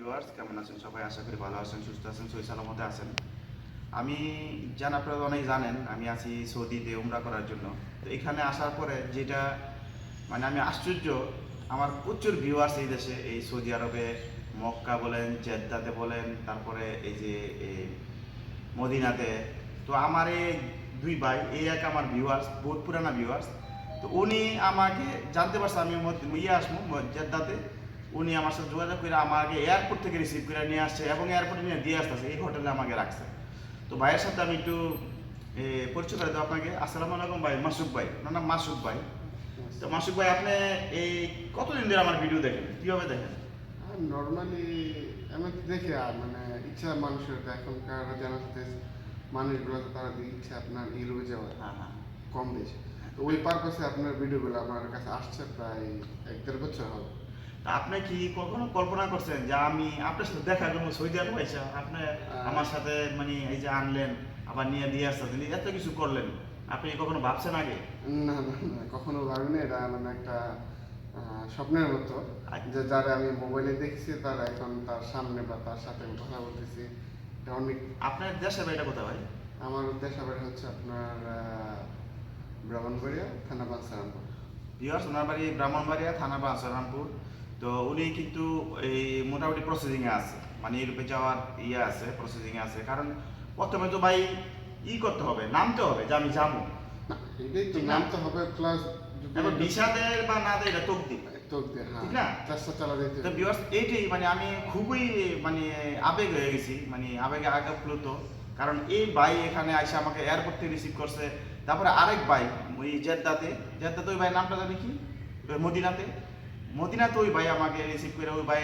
Viewers কেমন আছেন সবাই? আশা করি ভালো আছেন, সুস্থ আছেন সই সালামতে আছেন। আমি জান আপনারা অনেক জানেন, আমি আছি সৌদিতে উমরা করার জন্য। তো এখানে আসার পরে যেটা মানে আমি আশ্চর্য, আমার প্রচুর ভিউয়ার্স এই দেশে, এই সৌদি আরবে, মক্কা বলেন, জেদ্দাতে বলেন, তারপরে এই যে মদিনাতে। তো আমার এই দুই ভাই, এই এক আমার ভিউয়ার্স বহুত পুরানা ভিউয়ার্স তো উনি আমাকে জানতে পারছে আমি ইয়ে আসব জেদ্দাতে। উনি আমার সাথে যোগাযোগ করে আমাকে এয়ারপোর্ট থেকে রিসিভ করে নিয়ে আসছে এবং এয়ারপোর্টে নিয়ে দিয়ে আসতেছে এই হোটেলে আমাকে রাখছে। তো ভাইয়ের সাথে আমি একটু পরিচয় করে দেবো আপনাকে। আসসালামু আলাইকুম ভাই মাসুক ভাই। ওনার নাম মাসুক ভাই। তো মাসুক ভাই আপনি এই কতদিন ধরে আমার ভিডিও দেখেন? কীভাবে দেখেন? নর্মালি আমি দেখি আর মানে ইচ্ছা মানুষের তো এখনকার জানাতে মানুষগুলো তো তারা ইচ্ছা আপনার যাওয়ার হ্যাঁ হ্যাঁ। কম বেশি। তো ওই পারপাসে আপনার ভিডিওগুলো আমার কাছে আসছে প্রায় এক দেড় বছর হবে আপনি কি কখনো কল্পনা করছেন যে আমি আপনার সাথে দেখা করব সৌদি আরব আইসা আপনি আমার সাথে মানে এই যে আনলেন আবার নিয়ে দিয়ে আসতেছেন এত কিছু করলেন। আপনি কখনো ভাবছেন আগে? না না না কখনো ভাবিনি এটা মানে একটা স্বপ্নের মতো। যে যারা আমি মোবাইলে দেখছি তারা এখন তার সামনে বা তার সাথে আমি কথা বলতেছি। এটা অনেক আপনার দেশের বাড়িটা কোথায় ভাই? আমার দেশাবাড়ি হচ্ছে আপনার ব্রাহ্মণবাড়িয়া থানা বাঞ্ছারামপুর ভিওর্স ওনার বাড়ি ব্রাহ্মণবাড়িয়া থানা বাসারামপুর তো উনি কিন্তু এই মোটামুটি প্রসেসিংয়ে আছে। মানে ইউরোপে যাওয়ার ইয়ে আছে প্রসেসিংয়ে আছে। কারণ প্রথমে তো ভাই ই করতে হবে নামতে হবে যে আমি যাব। না, এটাই তো ঠিক না? নাম তো হবে প্লাস এবার বা না দেয় এটা তোক হ্যাঁ ঠিক না? চেষ্টা চালা দিতে তো ভিউয়ার্স এইটাই মানে আমি খুবই মানে আবেগ হয়ে গেছি। মানে আবেগে আগাপ্লুত কারণ এই ভাই এখানে এসে আমাকে এয়ারপোর্ট থেকে রিসিভ করছে। তারপরে আরেক ভাই ওই জেদ্দাতে। জেদ্দাতে ওই ভাই নামটা জানি কি? মদিনাতে। মদিনাতে ওই ভাই আমাকে রিসিভ করে ওই ভাই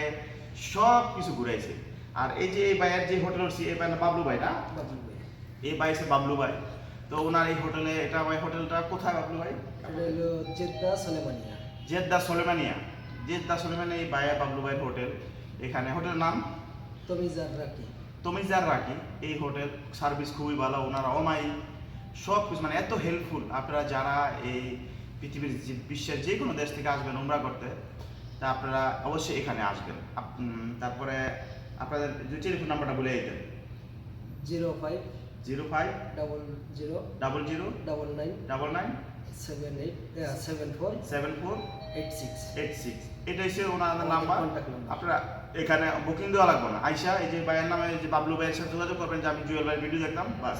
সব কিছু ঘুরাইছে। আর এই যে এই ভাইয়ের যে হোটেল উঠছি এই ভাই না? বাবলু ভাই। না এই ভাই হচ্ছে বাবলু ভাই। তো ওনার এই হোটেলে এটা ভাই হোটেলটা কোথায় বাবলু ভাই? Jeddah Sulaimaniyah. Jeddah Sulaimaniyah. Jeddah Sulaimaniyah এই ভাইয়া বাবলু ভাইয়ের হোটেল এখানে হোটেলের নাম? তমিজার রাকি। তমিজার রাখি এই হোটেল সার্ভিস খুবই ভালো ওনারা অমাই সব কিছু মানে এত হেল্পফুল আপনারা যারা এই পৃথিবীর যে- বিশ্বের যে কোনো দেশ থেকে আসবেন উমরা করতে তা আপনারা অবশ্যই এখানে আসবেন। তারপরে আপনাদের যে টেলিফোন নাম্বারটা বলে দিতেন। Zero five zero five double zero double zero double nine double nine seven eight seven four seven four eight six eight six. এটা হচ্ছে ওনাদের নাম্বার। আপনারা এখানে বুকিং দেওয়া লাগবে না। আইসা এই যে ভাইয়ের নামে যে বাবলু ভাইয়ের সাথে যোগাযোগ করবেন যে আমি জুয়েল ভাইয়ের ভিডিও দেখতাম বাস।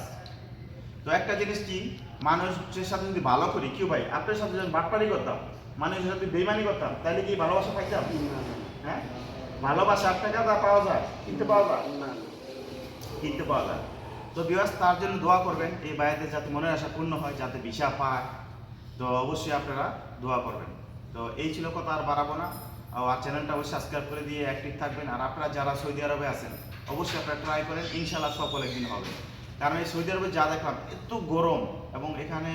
তো একটা জিনিস কি মানুষের সাথে যদি ভালো করি কি ভাই? আপনার সাথে যদি বাটপারি করতাম মানুষের সাথে বেইমানি করতাম তাহলে কি ভালোবাসা পাইতাম? হ্যাঁ? ভালোবাসা আট টাকা তা পাওয়া যায় কিনতে পাওয়া যায়? কিনতে পাওয়া যায়। তো বিবাস তার জন্য দোয়া করবেন এই ভাইয়াদের যাতে মনের আশা পূর্ণ হয় যাতে ভিসা পায়। তো অবশ্যই আপনারা দোয়া করবেন। তো এই ছিল কথা আর বাড়াবো না। আর চ্যানেলটা অবশ্যই সাবস্ক্রাইব করে দিয়ে অ্যাক্টিভ থাকবেন। আর আপনারা যারা সৌদি আরবে আছেন অবশ্যই আপনারা ট্রাই করেন ইনশাল্লাহ সফল একদিন হবে। কারণ এই সৌদি আরবে যা দেখলাম এত গরম এবং এখানে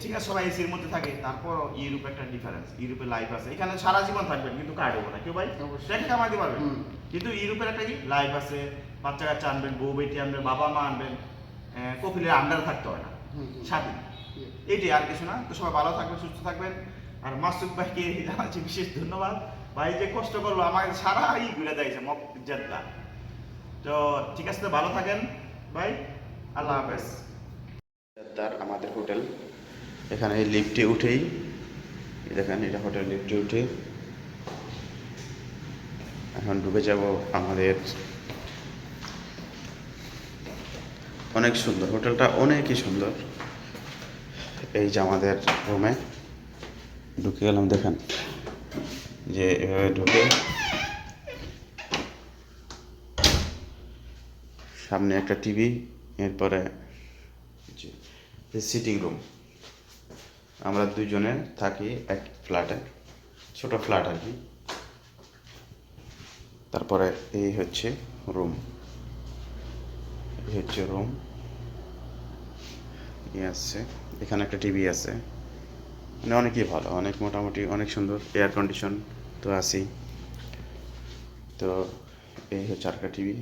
ঠিক আছে সবাই এসির মধ্যে থাকে তারপর ইউরোপে একটা ডিফারেন্স ইউরোপে লাইফ আছে। এখানে সারা জীবন থাকবেন কিন্তু কাটবো না কেউ ভাই। সেটা কামাইতে পারবেন। হুম। কিন্তু ইউরোপের একটা কি? লাইফ আছে বাচ্চা কাচ্চা আনবেন বউ বেটি আনবেন বাবা মা আনবেন কপিলের আন্ডারে থাকতে হয় না। স্বাধীন। এইটাই আর কিছু না। তো সবাই ভালো থাকবেন সুস্থ থাকবেন। আর মাসুক ভাইকে জানাচ্ছি বিশেষ ধন্যবাদ। ভাই যে কষ্ট করল আমাকে সারাই ঘুরে দিয়েছে মক জেদ্দা। তো ঠিক আছে তো ভালো থাকেন। ভাই? আল্লাহ হাফেজ। আমাদের হোটেল। এখানে এই লিফটে উঠেই দেখেন, এটা হোটেল লিফটে উঠে এখন ঢুকে যাব আমাদের অনেক সুন্দর, হোটেলটা অনেকই সুন্দর। এই যে আমাদের রুমে ঢুকে গেলাম, দেখেন, যে এভাবে ঢুকে সামনে একটা টিভি এরপরে সিটিং রুম আমরা দুজনে থাকি এক ফ্ল্যাটে ছোট ফ্ল্যাট আর কি। তারপরে এই হচ্ছে রুম এই হচ্ছে রুম ই আছে, এখানে একটা টিভি আছে। মানে অনেকই ভালো, অনেক মোটামুটি, অনেক সুন্দর এয়ার কন্ডিশন তো আছেই। তো এই হচ্ছে আরেকটা টিভি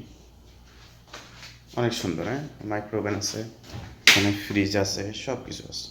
অনেক সুন্দর হ্যাঁ? মাইক্রোওভেন আছে এখানে ফ্রিজ আছে সব কিছু আছে।